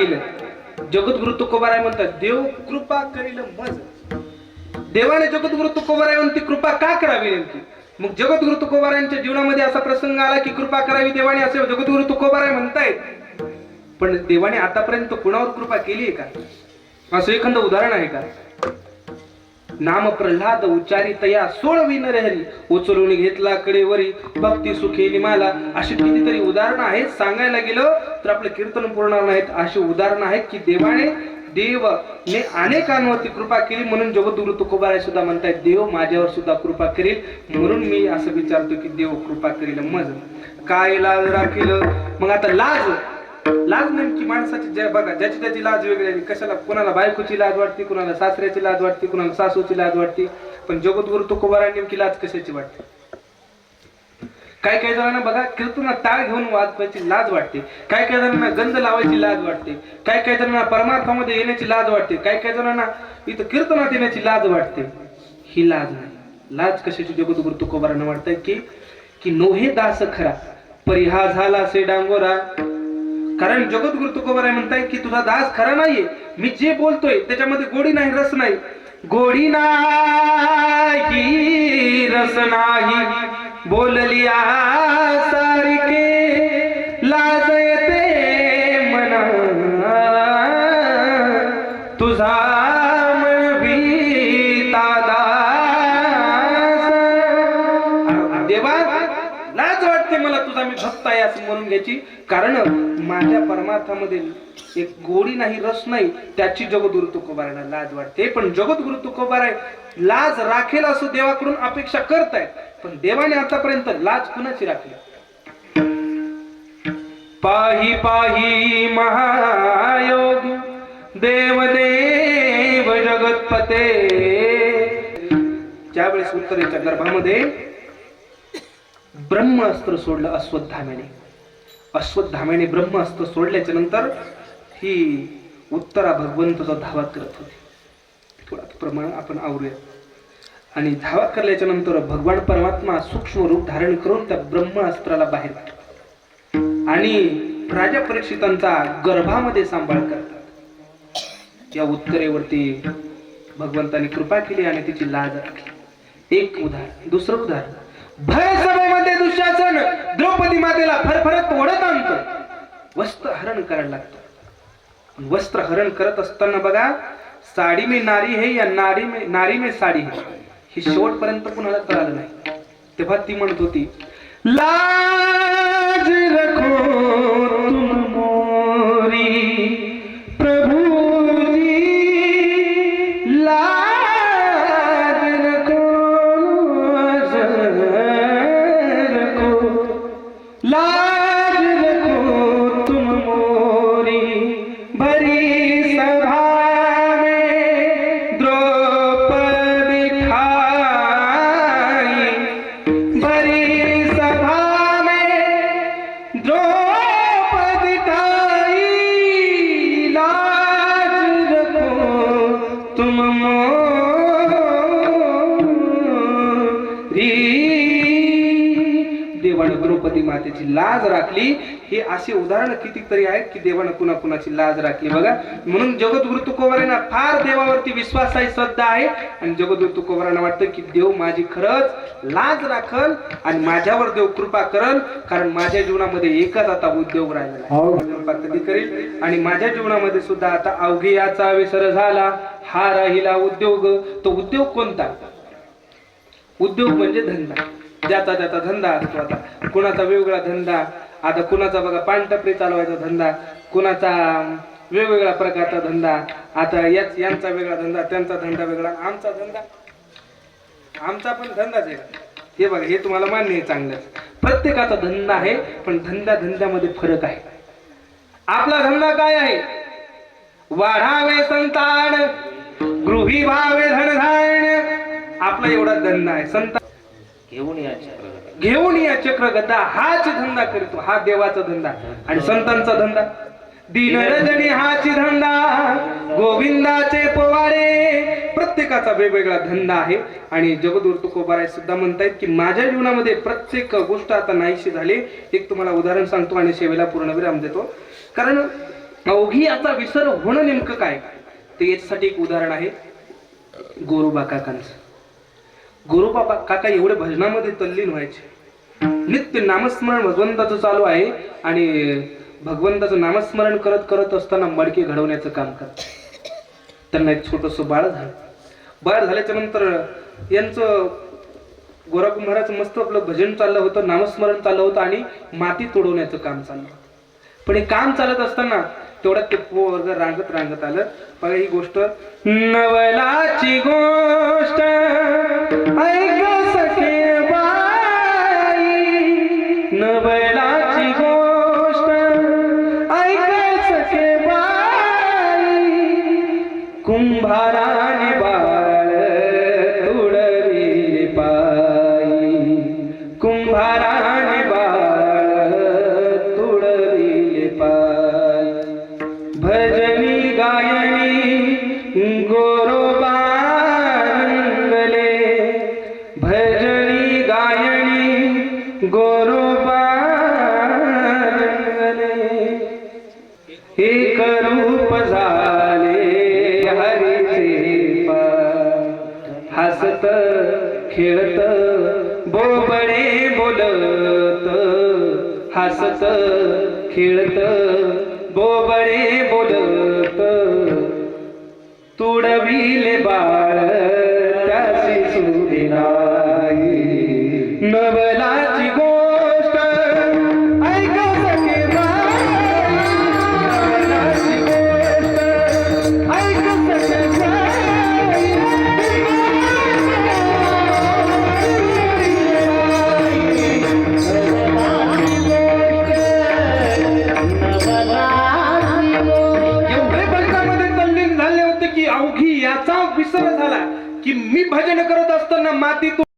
केलं. जगद्गुरु तुकोबाराय म्हणतात देव कृपा करील मज. देवाने जगद्गुरु तुकोबाराय म्हणती कृपा का करावी नेमकी? मग जगद्गुरु तुकोबारायांच्या जीवनामध्ये असा प्रसंग आला की कृपा करावी देवाने असे जगद्गुरु तुकोबाराय म्हणतायत. पण देवाने आतापर्यंत कुणावर कृपा केली आहे का? असं एखादं उदाहरण आहे का? नाम प्रल्हाद उच्चारितया तया सोळवी नरहरी उचलून घेतला कडेवरी. भक्ती सुखेली माला. अशी कितीतरी उदाहरणं आहेत सांगायला गेलं तर आपलं कीर्तन पूर्ण नाहीत. अशी उदाहरणं आहेत की देवाने देव ने अनेकांवरती कृपा केली म्हणून जगद्गुरु तुकोबाराय सुद्धा म्हणतायत देव माझ्यावर सुद्धा कृपा करील म्हणून मी असं विचारतो की देव कृपा करील. मज. काय लाज राखील? मग आता लाज. लाज नेमकी माणसाची ज्या बघा ज्याची त्याची लाज वेगळी कशाला? कोणाला बायकोची लाज वाटते कोणाला सासऱ्याची लाज वाटते कोणाला सासूची लाज वाटते. पण जगद्गुरु तुकोबारा नेमकी लाज कशाची वाटते? काय काय जणांना बघा कीर्तना टाळ घेऊन वाजवायची लाज वाटते. काय काय जणांना गंध लावायची लाज वाटते. काय काय जणांना परमार्थामध्ये येण्याची लाज वाटते. काय काय जणांना इथं कीर्तनात येण्याची लाज वाटते. ही लाज नाही. लाज कशाची जगद्गुरु तुकोबारांना वाटतंय की की नोहे दास खरा. परिहा झाला से डांगोरा. कारण जगद्गुरु तुकोबाराय म्हणताय की तुझा दास खरा नाहीये. मी जे बोलतोय त्याच्यामध्ये गोडी नाही रस नाही. गोडी नाही रस नाही. बोलली सारखे लाज आहे असं म्हणून घ्यायची. कारण माझ्या परमार्थामध्ये एक गोडी नाही रस नाही त्याची जगद्गुरु तुकोबारायला लाज वाटते. पण जगद्गुरु तुकोबाराय. लाज राखेल असं देवाकडून अपेक्षा करताय पण देवाने आतापर्यंत लाज कुणाची राखली? पाही पाही महायोग देव देव जगतपते. ज्यावेळेस उत्तरेच्या गर्भामध्ये ब्रह्मास्त्र सोडलं अश्वत्थाम्याने. अश्वत्थाम्याने ब्रह्मास्त्र सोडल्याच्या नंतर ही उत्तरा भगवंताचा धावा करत होती. थोडा प्रमाण आपण आवरूया. आणि धावा करल्याच्या नंतर भगवान परमात्मा सूक्ष्म रूप धारण करून त्या ब्रह्मास्त्राला बाहेर काढतात. आणि राजा परीक्षितांचा गर्भामध्ये सांभाळ करतात. या उत्तरेवरती भगवंताने कृपा केली आणि तिची लाज राखली एक उदाहरण दुसरं उदाहरण. भय सभेमध्ये दुःशासन द्रौपदी मातेला फरफरत ओढत आणतो. वस्त्र हरण करायला लागतो. वस्त्र हरण करत असताना बघा साडी मे नारी हे या नारी मे नारी मे साडी हे शेवटपर्यंत कुणाला कळालं नाही. तेव्हा ती म्हणत होती ला द्रौपदी मातेची लाज राखली. ही अशी उदाहरणं कितीतरी आहेत की देवानं कुणा कुणाची लाज राखली. बघा म्हणून जगद्गुरु तुकोबारांना फार देवावरती विश्वास आहे श्रद्धा आहे. आणि जगद्गुरु तुकोबारांना वाटतं की देव माझी खरंच लाज राखल आणि माझ्यावर देव कृपा करल कारण माझ्या जीवनामध्ये एकच आता उद्योग राहिलेला आहे. कृपा कधी करील आणि माझ्या जीवनामध्ये सुद्धा आता अवघी याचा विसर झाला. हा राहिला उद्योग. तो उद्योग कोणता? उद्योग म्हणजे धंदा. ज्याचा त्याचा धंदा असतो आता. कुणाचा वेगवेगळा धंदा आता कुणाचा बघा पानटपरी चालवायचा धंदा कुणाचा वेगवेगळ्या प्रकारचा धंदा आता याच यांचा वेगळा धंदा त्यांचा धंदा वेगळा आमचा धंदा. आमचा पण धंदाच आहे. हे बघा हे तुम्हाला मान्य आहे चांगलंच प्रत्येकाचा धंदा आहे पण धंदा धंद्यामध्ये फरक आहे. आपला धंदा काय आहे? वाढावे संतान गृही भावे धनधान आपला एवढा धंदा आहे. संतान घेऊन या चक्रगदा. घेऊन या चक्रगदा हाच धंदा करतो हो. हा. देवाचा धंदा आणि संतांचा धंदा. दिन रजनी हाची धंदा गोविंदाचे पोवाडे प्रत्येकाचा वेगवेगळा धंदा आहे. आणि जगदूर तुकोबाराय सुद्धा म्हणतायत की माझ्या जीवनामध्ये प्रत्येक गोष्ट आता नाहीशी झाली. एक तुम्हाला उदाहरण सांगतो आणि सेवेला पूर्ण विराम देतो. कारण अवघी याचा विसर होणं नेमकं काय? ते याच्यासाठी एक उदाहरण आहे. गोरुबा काकांचं गोरोबा काका एवढे भजनामध्ये तल्लीन व्हायचे. नित्य नामस्मरण भगवंताचं चालू आहे आणि भगवंताचं नामस्मरण करत करत असताना मडके घडवण्याचं काम करतात. त्यांना एक छोटस बाळ झालं. बाळ झाल्याच्यानंतर यांचं गोरा कुंभाराचं मस्त आपलं भजन चाललं होतं नामस्मरण चाललं होतं आणि माती तोडवण्याचं काम चाललं होतं. पण हे काम चालत असताना तेवढ्यात ते पोरग रांगत रांगत आलं. पण ही गोष्ट नवलाची गोष्ट. કુંભારાને हसत खेळत बोबडे बोलत. तुडविले बाळ तल्लीन